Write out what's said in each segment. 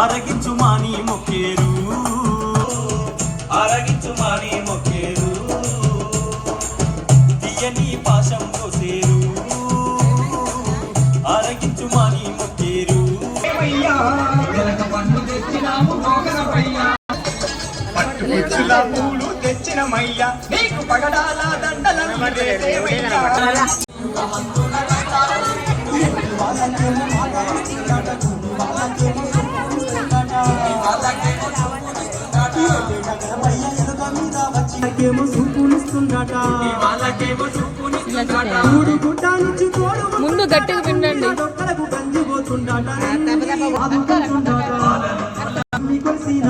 ఆరగించు మాని మొక్కేరు. ఆరగించు మాని పాశం కోసేరు ఆరగించు మాని మొక్కేరు. పట్టుకుచ్చుల పూలు తెచ్చినమయ్యా నీకు పగడాల దండలను వాళ్ళకేమో సూపునిస్తుందట వాళ్ళకేమో నచ్చుతాయి ముందు గట్టిగా పిండండి ఏలండి గంజిపోతుందట ఆదుకుంటుందట అమ్మి కొలిసిన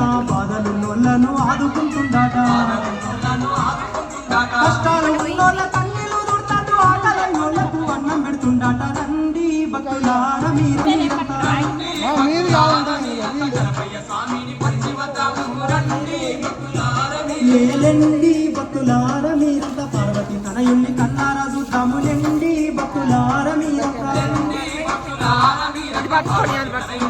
రండి భక్తులార మీరంతా